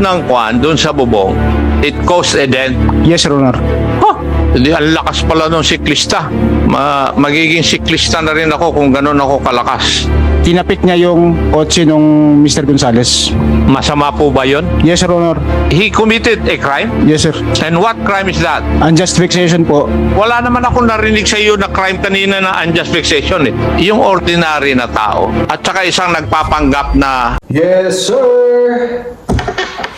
ng kwan doon sa bubong, it caused a dent. Yes, Your Honor. Huh, hindi, ang lakas pala nung siklista. Ma, magiging siklista na rin ako kung ganun ako kalakas. Tinapik niya yung kotse nung Mr. Gonzales. Masama po ba yun? Yes, Your Honor. He committed a crime? Yes, sir. And what crime is that? Unjust fixation po. Wala naman akong narinig sa iyo na crime kanina na unjust vexation eh. Yung ordinary na tao. At saka isang nagpapanggap na Yes, sir!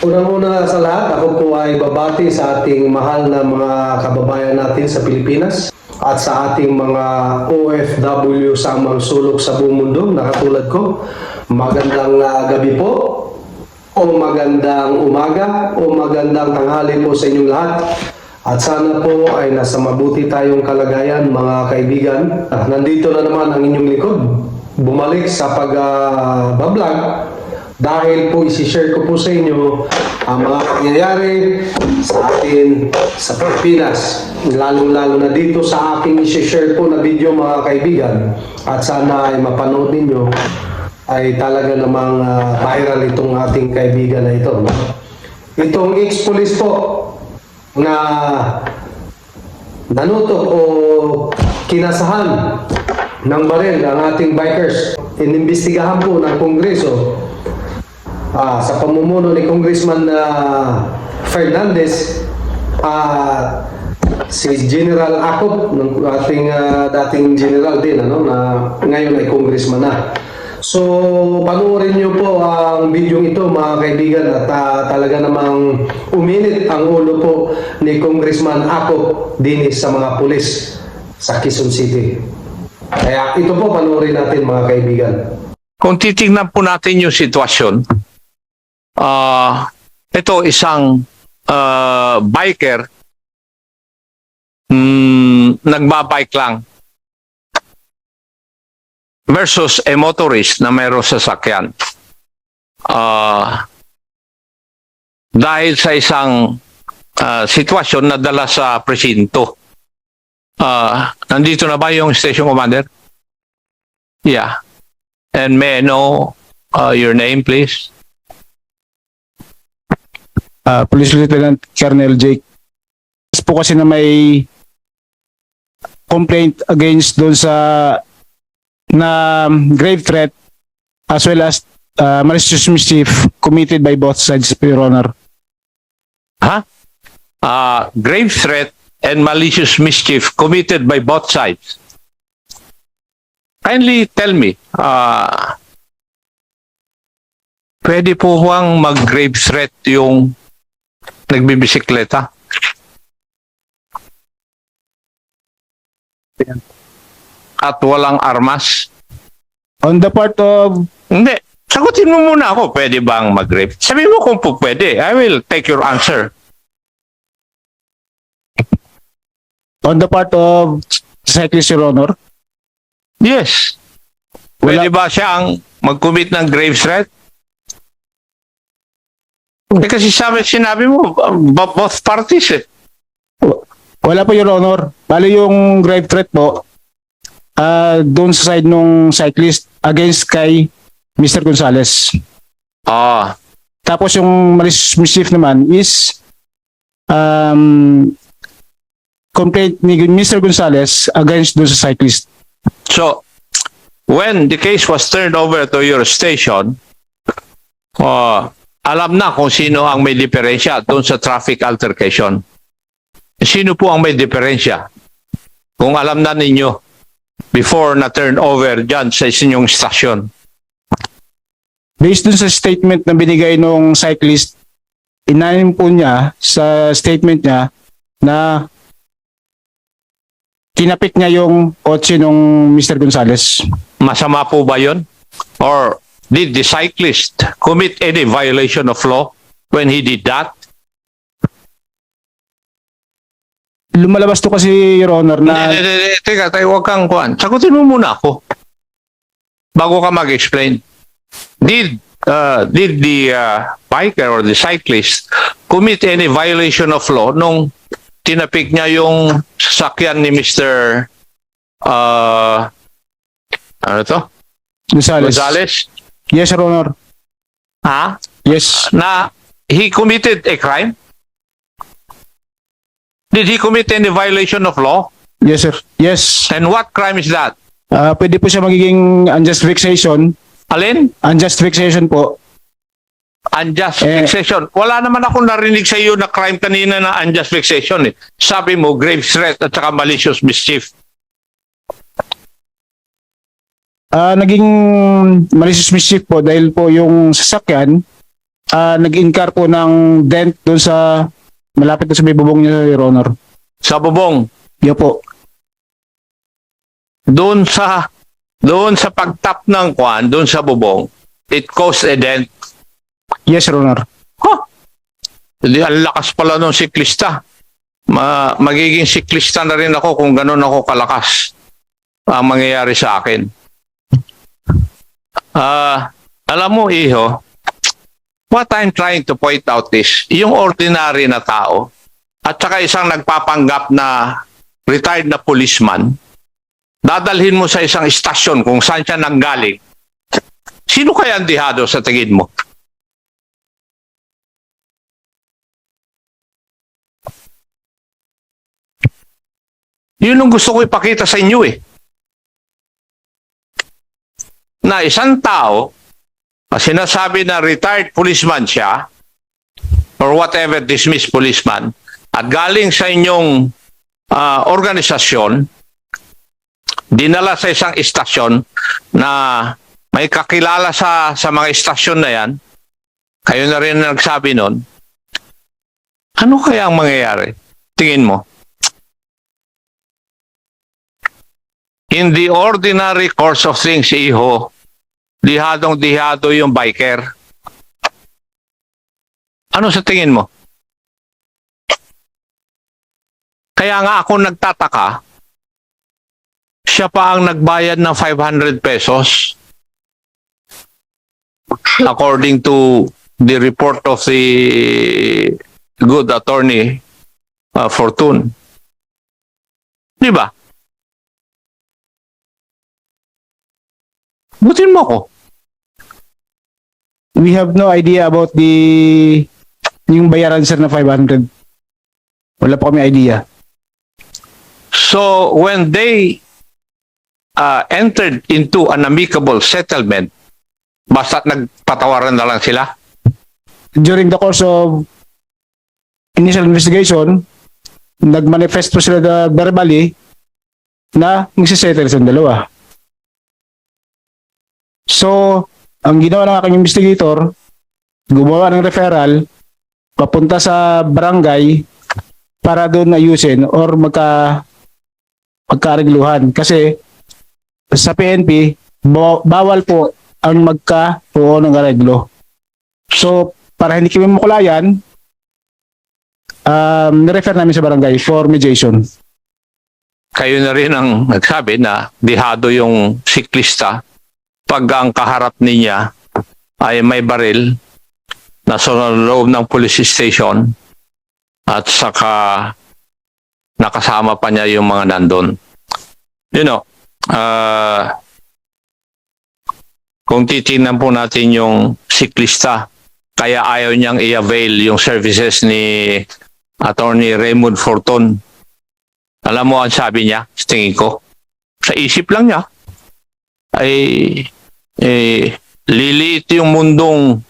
Unang-una sa lahat, ako po ay babati sa ating mahal na mga kababayan natin sa Pilipinas at sa ating mga OFW sa amang sulok sa buong mundo na katulad ko. Magandang ah, gabi po o magandang umaga o magandang tanghali po sa inyong lahat. At sana po ay nasa mabuti tayong kalagayan mga kaibigan. Ah, nandito na naman ang inyong likod. Bumalik sa pag-bablog dahil po isi-share ko po sa inyo ang mga pangyayari sa atin sa Pilipinas. Lalong-lalo na dito sa aking isi-share po na video mga kaibigan. At sana ay mapanood ninyo ay talaga namang ah, viral itong ating kaibigan na ito. Itong ex-police po na nanutok o kinasahan ng baril ang ating bikers. Inimbestigahan po ng Kongreso ah, sa pamumuno ni Congressman ah, Fernandez ah, si General Acop ng ating ah, dating general din ano na ngayon ay congressman na. So, panoorin niyo po ang video ito mga kaibigan at ah, talaga namang uminit ang ulo po ni Congressman Acop dinis sa mga pulis sa Quezon City. Kaya ito po panoorin natin mga kaibigan. kung titingnan po natin yung sitwasyon, ah ito isang ah, biker mm, nagbabike lang versus a motorist na mayroong sasakyan. Ah dahil sa isang ah, sitwasyon na dala sa presinto. Ah, nandito na ba yung station commander? Yeah. And may I know uh, your name, please? Ah, Police Lieutenant Colonel Jake. Yes po kasi na may complaint against doon sa na grave threat as well as uh, malicious mischief committed by both sides, Your Honor. Huh? Uh, grave threat and malicious mischief committed by both sides. Kindly tell me, uh, pwede po bang mag-grave threat yung nagbibisikleta? At walang armas? On the part of Hindi. Sagutin mo muna ako, pwede bang mag-grave? Sabi mo kung po pwede. I will take your answer. on the part of cyclist, Your Honor, Yes. Pwede ba siyang mag-commit ng grave threat? Eh kasi sabi, sinabi mo, b- both parties eh. Wala po, Your Honor. Bali yung grave threat po, ah doon sa side nung cyclist against kay Mr. Gonzales. Ah, Tapos yung malicious mischief naman is um, complaint ni Mr. Gonzales against doon sa cyclist. so, when the case was turned over to your station, ah, alam na kung sino ang may diferensya doon sa traffic altercation. Sino po ang may diferensya? Kung alam na ninyo before na turn over dyan sa inyong stasyon. Based dun sa statement na binigay nung cyclist, inanim po niya sa statement niya na tinapik niya yung kotse nung Mr. Gonzales. Masama po ba yun? Or did the cyclist commit any violation of law when he did that? Lumalabas to kasi, Your Honor, na Hindi, hindi, hindi. Teka, tayo, huwag kang kuhan. Sagutin mo muna ako. Bago ka mag-explain. Did, uh, did the uh, biker or the cyclist commit any violation of law nung tinapik niya yung sasakyan ni Mr. Uh, ano to? Gonzales. Gonzales? Yes, Your Honor. Ha? Yes. Na he committed a crime? Did he commit any violation of law? Yes, sir. Yes. And what crime is that? Ah, pwede po siya magiging unjust vexation. Alin? Unjust vexation po. Unjust Eh. vexation. Wala naman ako narinig sa iyo na crime kanina na unjust vexation eh. Sabi mo, grave threat at saka malicious mischief. Ah, naging malicious mischief po dahil po yung sasakyan ah nag-incur po ng dent doon sa malapit doon sa may bubong niya, Your Honor. Sa bubong, Yo po. doon sa doon sa pagtap ng kwan, doon sa bubong, it caused a dent. Yes, Your Honor. Huh. Hindi, ang lakas pala nung siklista. Ma magiging siklista na rin ako kung ganun ako kalakas ang mangyayari sa akin. Ah, alam mo, iho, what I'm trying to point out is, yung ordinary na tao, at saka isang nagpapanggap na retired na policeman, dadalhin mo sa isang istasyon kung saan siya nanggaling, sino kaya ang dihado sa tingin mo? Yun ang gusto ko ipakita sa inyo eh. Na isang tao, na sinasabi na retired policeman siya, or whatever dismissed policeman, at galing sa inyong ah, organisasyon, dinala sa isang istasyon na may kakilala sa, sa mga istasyon na yan, kayo na rin nagsabi nun, ano kaya ang mangyayari? Tingin mo? In the ordinary course of things, iho, dihadong-dihado yung biker. Ano sa tingin mo? Kaya nga ako nagtataka, siya pa ang nagbayad ng 500 pesos according to the report of the good attorney uh, Fortune. Di ba? Butin mo ako. We have no idea about the yung bayaran sir na 500. Wala po kami idea. So when they uh, entered into an amicable settlement, basta nagpatawaran na lang sila? During the course of initial investigation, nagmanifest po sila na verbally na magsisettle sa dalawa. So, ang ginawa ng aking investigator, gumawa ng referral papunta sa barangay para doon ayusin or magka magkaregluhan kasi sa PNP baw- bawal po ang magka-oo ng areglo. So, para hindi kami makulayan, um, nirefer namin sa barangay for mediation. Kayo na rin ang nagsabi na dihado yung siklista pag ang kaharap niya ay may baril na sa loob ng police station at saka nakasama pa niya yung mga nandun. You know, uh, kung titingnan po natin yung siklista, kaya ayaw niyang i-avail yung services ni Attorney Raymond Forton. Alam mo ang sabi niya, tingin ko, sa isip lang niya, ay eh, liliit yung mundong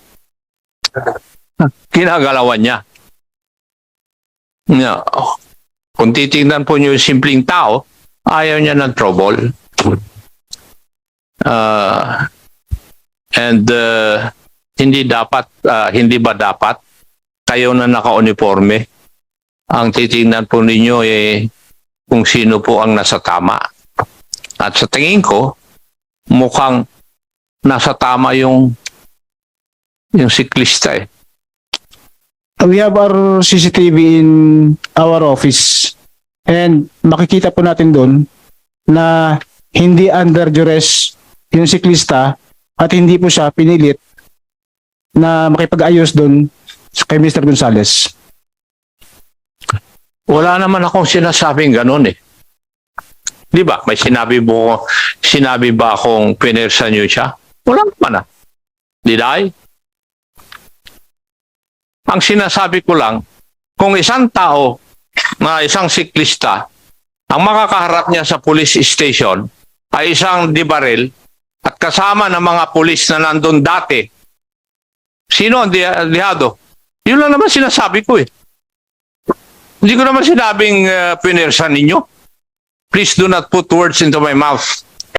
kinagalawan niya. Na, kung titingnan po niyo yung simpleng tao, ayaw niya ng trouble. Uh, and uh, hindi dapat, uh, hindi ba dapat kayo na naka-uniforme ang titingnan po ninyo eh kung sino po ang nasa tama. At sa tingin ko, mukhang nasa tama yung yung siklista eh. We have our CCTV in our office and makikita po natin doon na hindi under duress yung siklista at hindi po siya pinilit na makipag-ayos doon kay Mr. Gonzales. Wala naman akong sinasabing ganun eh. Di ba? May sinabi mo, sinabi ba akong pinersa niyo siya? Wala naman ah. Did I? Ang sinasabi ko lang, kung isang tao na isang siklista, ang makakaharap niya sa police station ay isang dibaril at kasama ng mga pulis na nandun dati, sino ang di- dihado? Yun lang naman sinasabi ko eh. Hindi ko naman sinabing uh, pinersan ninyo. Please do not put words into my mouth.